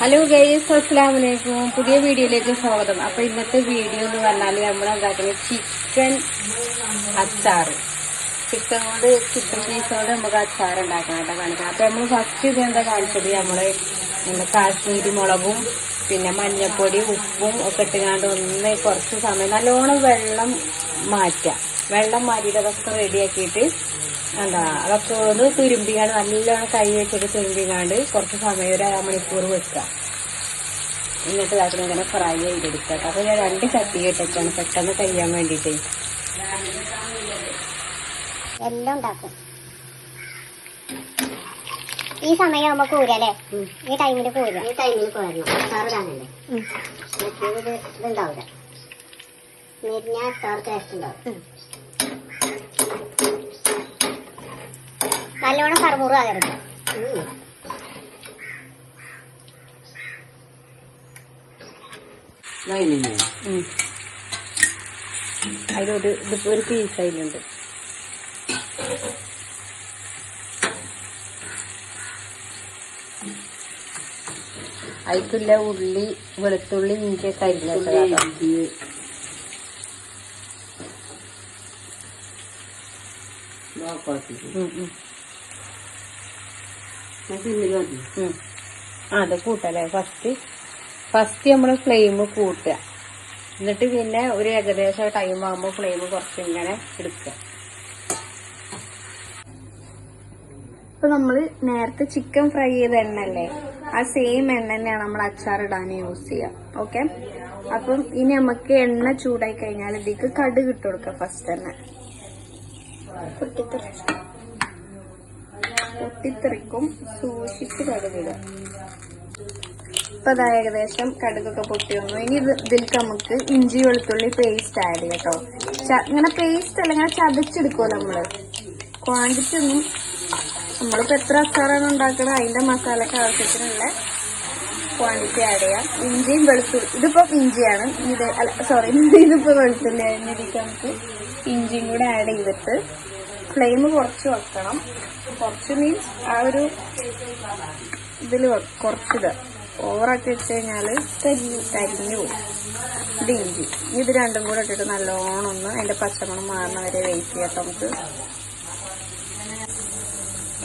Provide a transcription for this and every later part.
Hello guys അസ്സാം വലൈക്കും പുതിയ വീഡിയോയിലേക്ക് സ്വാഗതം. അപ്പൊ ഇന്നത്തെ വീഡിയോ എന്ന് പറഞ്ഞാൽ നമ്മൾ ചിക്കൻ അച്ചാർ. ചിക്കൻ കൊണ്ട് ചിക്കൻ പീസ് കൊണ്ട് നമുക്ക് അച്ചാർ ഉണ്ടാക്കണം കേട്ടോ കാണിക്കണം അപ്പൊ നമ്മൾ ഫസ്റ്റ് ഇത് എന്താ കാണിച്ചത്? നമ്മൾ കാശ്മീരി മുളകും പിന്നെ മഞ്ഞപ്പൊടി ഉപ്പും ഒക്കെ ഇട്ടുകൊണ്ട് ഒന്ന് കുറച്ച് സമയം നല്ലോണം വെള്ളം മാറ്റുക. വെള്ളം മാറ്റിയിട്ട് അതൊക്കെ റെഡിയാക്കിയിട്ട് എന്താ അതൊക്കെ ഒന്ന് തുരുമ്പിക്കാണ്ട് നല്ലോണം കൈ വെച്ചിട്ട് തുരുമ്പിക്കാണ്ട് കുറച്ച് സമയം ഒരു അരമണിക്കൂർ വെക്കുക. എന്നിട്ട് അതിനെ ഇങ്ങനെ ഫ്രൈ ചെയ്തെടുക്കുക. കേട്ടോ അപ്പൊ ഞാൻ രണ്ട് ചട്ടി ഇട്ടേക്കാണ് പെട്ടെന്ന് കഴിയാൻ വേണ്ടിയിട്ട് എല്ലാം ഉണ്ടാക്കും. ഈ സമയമാകുമ്പോ കൂരല്ലേ ഈ ടൈമിൽ കൂര. ഈ ടൈമിൽ കോരണം. അച്ചാറിടാനല്ലേ മറ്റേത് ഇതുണ്ടാവില്ല മിരിഞ്ഞ അച്ചാർ ടേസ്റ്റ് ഉണ്ടാവും. നല്ലോണം കറുമുറു ആകരുത് അതിലോട്ട് ഇതിപ്പോ ഒരു പീസ് അതിലുണ്ട്. അതിക്കുള്ള ഉള്ളി വെളുത്തുള്ളി ഇഞ്ചിയൊക്കെ ഉം. ഉം. ആ അത് കൂട്ടല്ലേ ഫസ്റ്റ് ഫസ്റ്റ് നമ്മൾ ഫ്ലെയിം കൂട്ടുക. എന്നിട്ട് പിന്നെ ഒരു ഏകദേശം ടൈം ആകുമ്പോൾ ഫ്ലെയിം കുറച്ച് ഇങ്ങനെ എടുക്കുക. ഇപ്പൊ നമ്മൾ നേരത്തെ ചിക്കൻ ഫ്രൈ ചെയ്ത എണ്ണല്ലേ ആ സെയിം എണ്ണ തന്നെയാണ് നമ്മൾ അച്ചാർ ഇടാൻ യൂസ് ചെയ്യുക. ഓക്കെ അപ്പം ഇനി നമുക്ക് എണ്ണ ചൂടായി കഴിഞ്ഞാൽ ഇതിക്ക് കടുക് ഇട്ട് കൊടുക്കുക ഫസ്റ്റ് തന്നെ. പൊട്ടിത്തെറിക്കും സൂക്ഷിച്ച് കടുകിടുക ഇപ്പൊ അതാ ഏകദേശം കടുകൊക്കെ പൊട്ടി വന്നു. ഇനി ഇത് ഇതിലേക്ക് നമുക്ക് ഇഞ്ചി വെളുത്തുള്ളി പേസ്റ്റ് ആഡ് കേട്ടോ. ഇങ്ങനെ പേസ്റ്റ് അല്ല ഇങ്ങനെ ചതച്ചെടുക്കുമല്ലോ നമ്മൾ? ക്വാണ്ടിറ്റി ഒന്നും നമ്മളിപ്പോ എത്ര അച്ചാറാണ് ഉണ്ടാക്കുന്നത് അതിന്റെ മസാലയ്ക്ക് ആവശ്യത്തിനുള്ള ക്വാണ്ടിറ്റി ആഡ് ചെയ്യാം. ഇഞ്ചിയും വെളുത്തുള്ളി ഇതിപ്പോ ഇഞ്ചിയാണ്. ഇത് അല്ല സോറി ഇതിപ്പോ വെളുത്തുള്ളിയാണ് ഇതിലേക്ക് നമുക്ക് ഇഞ്ചിയും കൂടെ ആഡ് ചെയ്തിട്ട് ഫ്ലെയിം കുറച്ച് വെക്കണം. കുറച്ച് മീൻസ് ആ ഒരു ഇതിൽ കുറച്ചിടുക ഓവറാക്കി വെച്ച് കഴിഞ്ഞാൽ കരിഞ്ഞു കരിഞ്ഞു പോകും ഇത് ഇഞ്ചി. ഇത് രണ്ടും കൂടെ ഇട്ടിട്ട് നല്ലോണം ഒന്ന് അതിന്റെ പച്ചമണം മാറുന്ന വരെ വെയിറ്റ് ചെയ്യാം നമുക്ക്.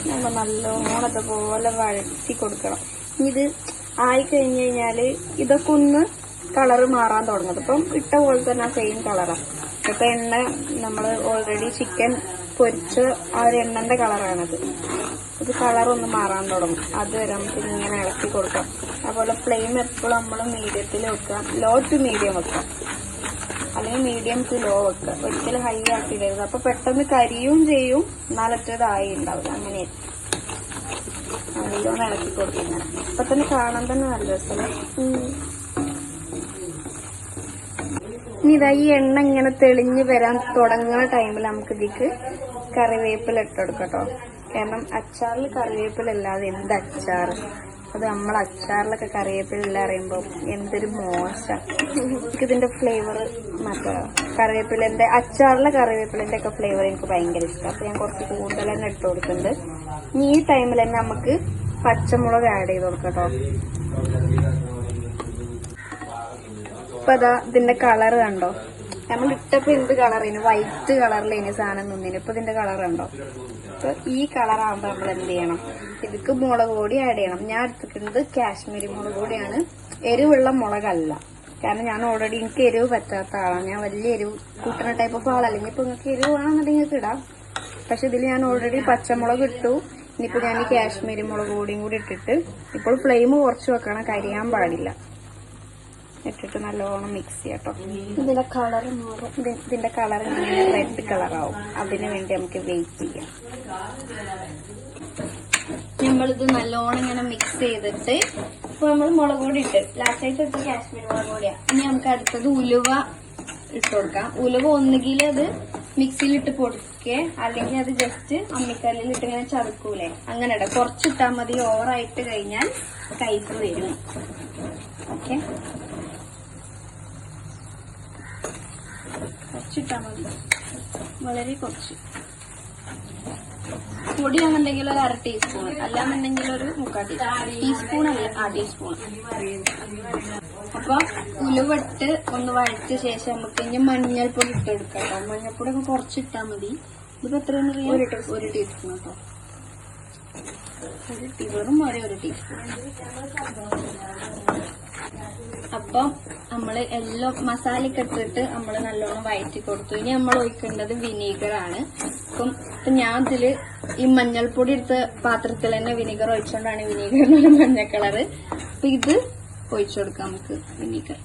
നമ്മൾ നല്ലോണം അതുപോലെ വഴറ്റി കൊടുക്കണം. ഇത് ആയി കഴിഞ്ഞ് കഴിഞ്ഞാൽ ഇതൊക്കെ ഒന്ന് കളറ് മാറാൻ തുടങ്ങും. ഇപ്പം ഇട്ട പോലെ തന്നെ സെയിം കളറാണ് ഇപ്പം എണ്ണ നമ്മൾ ഓൾറെഡി ചിക്കൻ പൊരിച്ച് ആ ഒരു എണ്ണന്റെ കളറാണത്. ഇത് കളർ ഒന്ന് മാറാൻ തുടങ്ങും. അതുവരെ നമുക്ക് ഇങ്ങനെ ഇളക്കി കൊടുക്കാം. അതുപോലെ ഫ്ലെയിം എപ്പോഴും നമ്മൾ മീഡിയത്തിൽ വെക്കുക. ലോ ടു മീഡിയം വെക്കുക. അല്ലെങ്കിൽ മീഡിയം ടു ലോ വെക്കുക. ഒരിക്കലും ഹൈ ആക്കി ആക്കിയിടരുത്. അപ്പൊ പെട്ടെന്ന് കരിയും ചെയ്യും. എന്നാലറ്റതായി ഉണ്ടാവില്ല. അങ്ങനെ. നല്ലോണം ഇളക്കി കൊടുക്കുന്ന അപ്പൊ തന്നെ കാണാൻ തന്നെ നല്ല ഉം. ഇനി ഇതാ ഈ എണ്ണ ഇങ്ങനെ തെളിഞ്ഞു വരാൻ തുടങ്ങുന്ന ടൈമിൽ നമുക്ക് ഇതിക്ക് കറിവേപ്പില ഇട്ടെടുക്കട്ടോ കാരണം അച്ചാറിൽ കറിവേപ്പില അല്ലാതെ എന്ത് അച്ചാർ അത് നമ്മൾ അച്ചാറിലൊക്കെ കറിവേപ്പില അറിയുമ്പോൾ എന്തൊരു മോശം. ഇതിന്റെ ഫ്ലേവർ മറ്റേ കറിവേപ്പിലന്റെ അച്ചാറിലെ കറിവേപ്പിലന്റെ ഒക്കെ ഫ്ലേവർ എനിക്ക് ഭയങ്കര ഇഷ്ടം. അപ്പൊ ഞാൻ കുറച്ച് കൂടുതൽ തന്നെ ഇട്ട് കൊടുക്കുന്നുണ്ട്. ഇനി ഈ ടൈമിൽ തന്നെ നമുക്ക് പച്ചമുളക് ആഡ് ചെയ്ത് കൊടുക്കട്ടോ. ഇപ്പൊ അതാ ഇതിന്റെ കളർ കണ്ടോ? നമ്മൾ ഇട്ടപ്പോ എന്ത് കളറിന് വൈറ്റ് കളറിലേന് സാധനം നിന്നിന്. ഇപ്പൊ ഇതിന്റെ കളർ ഉണ്ടോ? അപ്പൊ ഈ കളർ ആകുമ്പോ നമ്മൾ എന്ത് ചെയ്യണം? ഇതിക്ക് മുളക് പൊടി ആഡ് ചെയ്യണം. ഞാൻ എടുത്തിട്ടുണ്ട് കാശ്മീരി മുളക് പൊടിയാണ്. എരിവുള്ള മുളകല്ല. കാരണം ഞാൻ ഓൾറെഡി എനിക്ക് എരിവ് പറ്റാത്ത ആളാണ് ഞാൻ വലിയ എരിവ് കൂട്ടുന്ന ടൈപ്പ് ഓഫ് ആളല്ല. ഇനിയിപ്പോ നിങ്ങൾക്ക് എരിവ് വേണമെന്നുണ്ടെങ്കിൽ ഇടാം. പക്ഷെ ഇതിൽ ഞാൻ ഓൾറെഡി പച്ചമുളക് ഇട്ടു. ഇനിയിപ്പോ ഞാൻ ഈ കാശ്മീരി മുളക് പൊടിയും കൂടി ഇട്ടിട്ട് ഇപ്പോൾ ഫ്ലെയിം കുറച്ച് വെക്കണം. കരിയാൻ പാടില്ല. ഇട്ടിട്ട് നല്ലോണം മിക്സ് ചെയ്യാട്ടോ. ഇതിന്റെ കളർ മാറും. ഇതിന്റെ കളർ ഇങ്ങനെ റെഡ് കളറാവും അതിന് വേണ്ടി നമുക്ക് വെയിറ്റ് ചെയ്യാം. നമ്മളിത് നല്ലോണം ഇങ്ങനെ മിക്സ് ചെയ്തിട്ട് ഇപ്പൊ നമ്മൾ മുളക് പൊടി ഇട്ട് ലാസ്റ്റായിട്ട് ഇട്ട് കാശ്മീർ മുളക് പൊടിയാ. ഇനി നമുക്ക് അടുത്തത് ഉലുവ ഇട്ട് കൊടുക്കാം. ഉലുവ ഒന്നുകിൽ അത് മിക്സിയിൽ ഇട്ട് പൊടിക്കേ അല്ലെങ്കിൽ അത് ജസ്റ്റ് അമ്മിക്കല്ലിൽ ഇട്ട് ഇങ്ങനെ ചതുക്കൂലേ. അങ്ങനെ ഇട കുറച്ചിട്ടാൽ മതി ഓവറായിട്ട് കഴിഞ്ഞാൽ കയ്പ് വരും. ഓക്കെ കുറച്ചിട്ടാൽ മതി വളരെ കുറച്ച്. പൊടിയാണെന്നുണ്ടെങ്കിൽ ഒരു അര ടീസ്പൂൺ അല്ലാന്നുണ്ടെങ്കിൽ ഒരു മുക്കാൽ ടീസ്പൂൺ ടീസ്പൂൺ അല്ല ആ ടീസ്പൂൺ അപ്പൊ ഉലുവിട്ട് ഒന്ന് വഴച്ച ശേഷം നമുക്ക് ഇനി മഞ്ഞൾപ്പൊടി ഇട്ടെടുക്കാം കേട്ടോ മഞ്ഞൾപ്പൊടി ഒക്കെ കുറച്ചിട്ടാ മതി. ഇതിപ്പോ എത്രയാണ് ഒരു ടീസ്പൂൺ കേട്ടോ ഒരു ടീ വെറും ഒരേ ഒരു ടീസ്പൂൺ അപ്പം നമ്മൾ എല്ലാം മസാലയൊക്കെ ഇട്ടിട്ട് നമ്മൾ നല്ലോണം വയറ്റി കൊടുത്തു. ഇനി നമ്മൾ ഒഴിക്കേണ്ടത് വിനീഗർ ആണ്. അപ്പം ഇപ്പൊ ഞാൻ ഇതിൽ ഈ മഞ്ഞൾപ്പൊടി എടുത്ത പാത്രത്തിൽ തന്നെ വിനീഗർ ഒഴിച്ചോണ്ടാണ് വിനീഗറിന് മഞ്ഞ കളറ് അപ്പൊ ഇത് ഒഴിച്ചു കൊടുക്കാം നമുക്ക് വിനീഗർ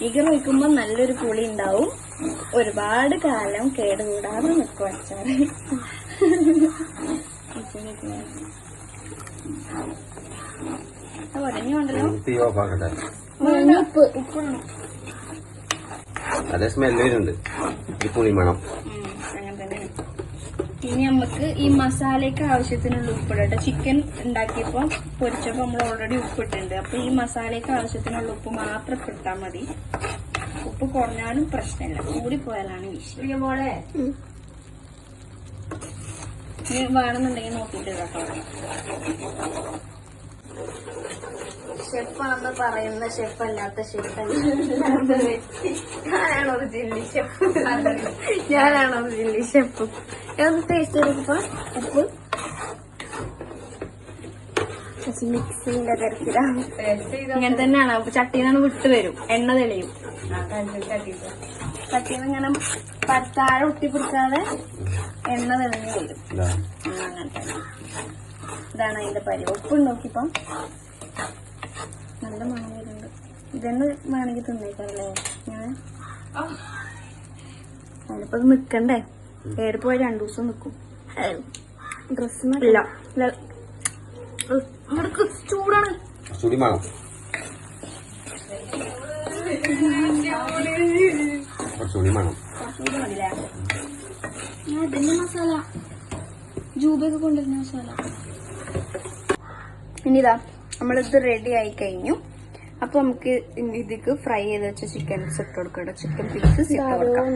വിനീഗർ വെക്കുമ്പോ നല്ലൊരു പുളി ഉണ്ടാവും. ഒരുപാട് കാലം കേടുകൂടാതെ നിൽക്കും അച്ചാറ്. ഉടനെ ഉണ്ടല്ലോ. തീ ഓഫാക്കട്ടെ ഉപ്പ്. ഉപ്പാണ് അതേ സ്മെല്ല് വരുന്നുണ്ട്. ഈ പുളി മണം ഇനി നമുക്ക് ഈ മസാലയ്ക്ക് ആവശ്യത്തിനുള്ള ഉപ്പിടട്ടെ. ചിക്കൻ ഉണ്ടാക്കിയപ്പോൾ പൊരിച്ചപ്പോൾ നമ്മൾ ഓൾറെഡി ഉപ്പിട്ടുണ്ട് അപ്പൊ ഈ മസാലയ്ക്ക് ആവശ്യത്തിനുള്ള ഉപ്പ് മാത്രം ഇട്ടാൽ മതി. ഉപ്പ് കുറഞ്ഞാലും പ്രശ്നമില്ല. കൂടി പോയാലാണ് വിഷയം ഇനി വേണമെന്നുണ്ടെങ്കിൽ നോക്കിയിട്ട് കേട്ടോ ഷെഫാണെന്ന് പറയുന്ന ഷെഫ് അല്ലാത്ത ഷെഫ് ഞാനാണോ ഒരു ജില്ലി ഷെഫ്? ഞാനാണോ ജില്ലി ഷെഫ്? ഞാൻ ടേസ്റ്റ് എടുക്കുമ്പോ ഉപ്പ്. മിക്സിന്റെ തരത്തിലാണ് ഇങ്ങനെ തന്നെയാണ്. അപ്പൊ ചട്ടിന്ന് വിട്ട് വരും. എണ്ണ തെളിയും. ചട്ടീന്ന് ഇങ്ങനെ പത്താഴ താഴെ ഒട്ടിപ്പിടിക്കാതെ എണ്ണ തെളിഞ്ഞു വരും. അങ്ങനെ തന്നെ. ഇതാണ് അതിന്റെ പരിവ്. ഉപ്പ് നോക്കിപ്പം നല്ല മണം വരുന്നുണ്ട് ഇതന്നെ വേണമെങ്കിൽ തിന്നേക്കാറല്ലേ ഞാൻ അതിനിപ്പോ നിക്കണ്ടേ? ഏറി പോയ രണ്ടു ദിവസം നിക്കും. ഡ്രസ് ഇല്ല. ഇല്ല. ഉം, ചൂടാണ്. ഇതിന്റെ മസാല. ജൂബയൊക്കെ കൊണ്ടുവരുന്ന മസാല. ഇനിതാ. നമ്മളിത് റെഡി ആയി കഴിഞ്ഞു. അപ്പൊ നമുക്ക് ഇതിക്ക് ഫ്രൈ ചെയ്ത് വെച്ച ചിക്കൻ ഇട്ട് കൊടുക്കണം ചിക്കൻ പീസസ് ഇട്ട് കൊടുക്കാം.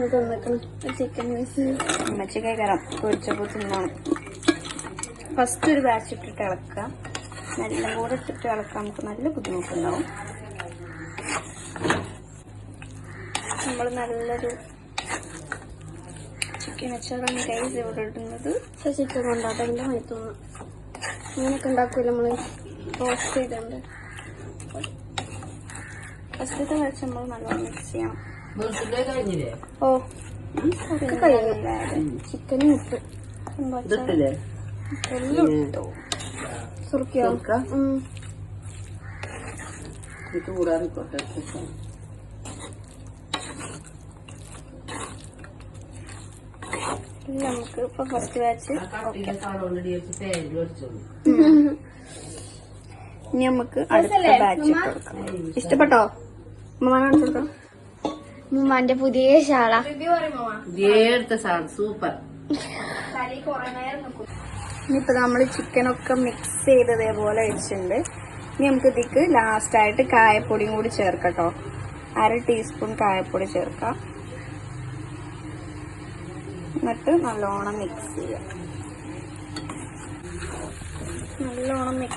ചിക്കൻ പീസ് ഉമ്മച്ചി കയറാം പൊരിച്ചപ്പോൾ തിന്നണം. ഫസ്റ്റ് ഒരു ബാച്ച് ഇട്ടിട്ട് ഇളക്കാം നല്ല കൂടെ ഇട്ടിട്ട് ഇളക്കാൻ നമുക്ക് നല്ല ബുദ്ധിമുട്ടുണ്ടാവും. നമ്മൾ നല്ലൊരു ചിക്കൻ അച്ചാറാണ് കൈസ് ഇവിടെ ഇടുന്നത്. ചിക്കൻ കൊണ്ടാട്ടം അങ്ങനെയൊക്കെ ഉണ്ടാക്കൂല നമ്മൾ? റോസ്റ്റ് ചെയ്തുണ്ട് ഫസ്റ്റത്തെ നമ്മൾ നല്ലോണം മിക്സ് ചെയ്യണം ഓ ഒക്കെ കഴിഞ്ഞു. ചിക്കനും ഇട്ട്. എല്ലാം ഇട്ടു. സുറുക്കിയോ. ഇനി നമുക്ക് ഇപ്പൊ ഫസ്റ്റ് ബാച്ച് ഇനി നമുക്ക് അടുത്ത ബാച്ച് കൊടുക്കാം. ഇഷ്ടപ്പെട്ടോ? ഉമ്മ കാണിച്ചു കൊടുക്കാം. ഉമ്മാന്റെ പുതിയ ശാള സൂപ്പർ. ഇനിയിപ്പോ നമ്മൾ ചിക്കനൊക്കെ മിക്സ് ചെയ്ത് ഇതേപോലെ വെച്ചിട്ടുണ്ട്. ഇനി നമുക്ക് ഇതിക്ക് ലാസ്റ്റ് ആയിട്ട് കായപ്പൊടിയും കൂടി ചേർക്കട്ടോ. അര ടീസ്പൂൺ കായപ്പൊടി ചേർക്കാം. എന്നിട്ട് നല്ലോണം മിക്സ് ചെയ്യാം. നല്ലോണം മിക്സ്